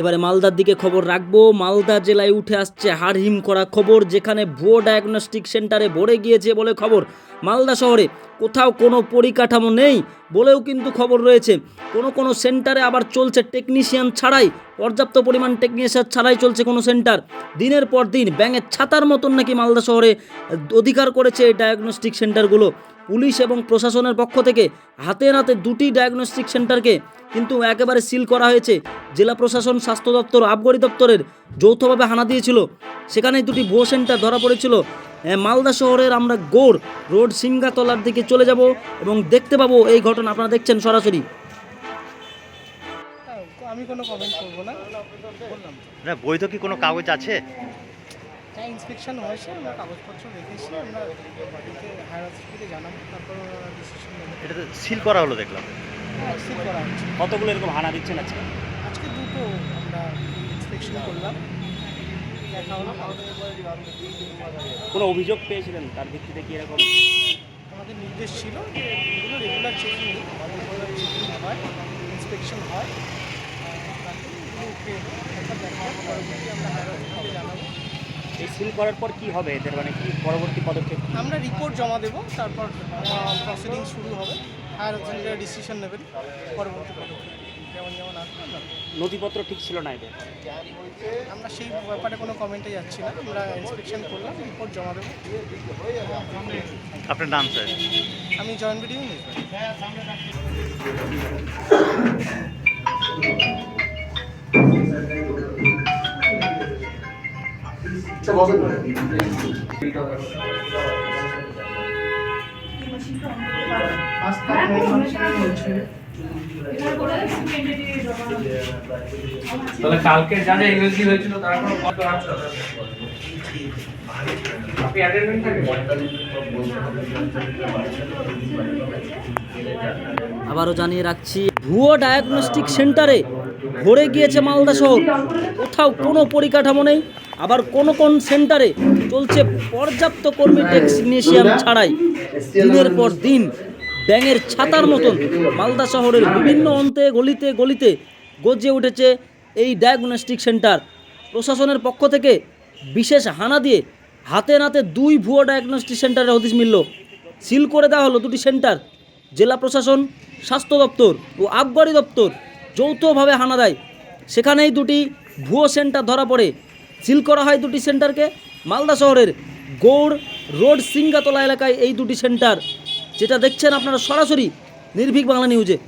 এবারে মালদার দিকে খবর রাখব। মালদা জেলায় উঠে আসছে হাড়হিম করা খবর, যেখানে ভুয়ো ডায়াগনস্টিক সেন্টারে ভরে গিয়েছে বলে খবর। মালদা শহরে কোথাও কোনো পরিকাঠামো নেই বলেও কিন্তু খবর রয়েছে। কোনো কোনো সেন্টারে আবার চলছে টেকনিশিয়ান ছাড়াই, পর্যাপ্ত পরিমাণ টেকনিশিয়ান ছাড়াই চলছে কোনো সেন্টার দিনের পর দিন ব্যাঙের ছাতার মতন নাকি মালদা শহরে অধিকার করেছে এই ডায়াগনস্টিক সেন্টারগুলো পুলিশ এবং প্রশাসনের পক্ষ থেকে হাতে নাতে দুটি ডায়াগনস্টিক সেন্টারকে কিন্তু একেবারে সিল করা হয়েছে। জেলা প্রশাসন স্বাস্থ্য দপ্তর আবগারি দপ্তরের যৌথভাবে হানা দিয়েছিল। সেখানে দুটি ভুয়ো সেন্টার ধরা পড়েছিল। মালদা শহরের আমরা গোড় রোড সিংগাতলার দিকে চলে যাব এবং দেখতে পাবো এই ঘটনা। আপনারা দেখছেন সরাসরি। আমি কোনো কমেন্ট করব না বৈধ কি কোনো কাগজ আছে? হ্যাঁ ইন্সপেকশন হয়েছে আমরা কাগজপত্র দেখেছি আমরা হায়ার অথরিটিকে জানাব তারপর ডিসিশন নেবে। এটা তো সিল করা হলো দেখলাম। হ্যাঁ সিল করা হচ্ছে কতগুলো এরকম হানা দিচ্ছেন আজকে? আজকে দুটো আমরা ইন্সপেকশন করলাম। দেখা হলো কোনো অভিযোগ পেয়েছিলেন? তার ভিত্তিতে কি এরকম? আমাদের নির্দেশ ছিল যে এগুলো রেগুলার চেকিং রেগুলার চেকিং হয় ইন্সপেকশন হয়। একবার দেখা পরবর্তী আমরা এই সিল করার পর কি হবে? এদের মানে কি পরবর্তী পদক্ষেপ আমরা রিপোর্ট জমা দেব তারপর প্রসিডিং শুরু হবে। হায়ার অথরিটিরা ডিসিশন নেবেন পরবর্তী পদক্ষেপ। যেমন যেমন আসবে নথিপত্র ঠিক ছিল না এদের? আমরা সেই ব্যাপারে কোনো কমেন্টে যাচ্ছি না। আমরা ইন্সপেকশন করলাম রিপোর্ট জমা দেবো। আপনার নাম স্যার? আমি জয়েন ভিডিও নিউজ তাহলে কালকে যা যা ইংরেজি হয়েছিল তার কোনো কত আছে? আপনি অ্যাটেন্ডেন্ট আবারও জানিয়ে রাখছি ভুয়ো ডায়াগনস্টিক সেন্টারে ভরে গিয়েছে মালদা শহর। কোথাও কোনো পরিকাঠামো নেই। আবার কোন কোন সেন্টারে চলছে পর্যাপ্ত কর্মী টেকনিশিয়ান ছাড়াই। দিনের পর দিন ব্যাঙের ছাতার মতন মালদা শহরের বিভিন্ন অন্তে গলিতে গলিতে গজিয়ে উঠেছে এই ডায়াগনস্টিক সেন্টার প্রশাসনের পক্ষ থেকে বিশেষ হানা দিয়ে হাতে নাতে দুই ভুয়ো ডায়াগনস্টিক সেন্টারের হদিস মিলল। সিল করে দেওয়া হলো দুটি সেন্টার, জেলা প্রশাসন, স্বাস্থ্য দপ্তর ও আবগারি দপ্তর। যৌথভাবে হানা দেয়। সেখানেই দুটি ভুয়ো সেন্টার ধরা পড়ে। সিল করা হয় দুটি সেন্টারকে। মালদা শহরের গৌড় রোড সিঙ্গাতলা এলাকায় এই দুটি সেন্টার, যেটা দেখছেন আপনারা সরাসরি নির্ভীক বাংলা নিউজে।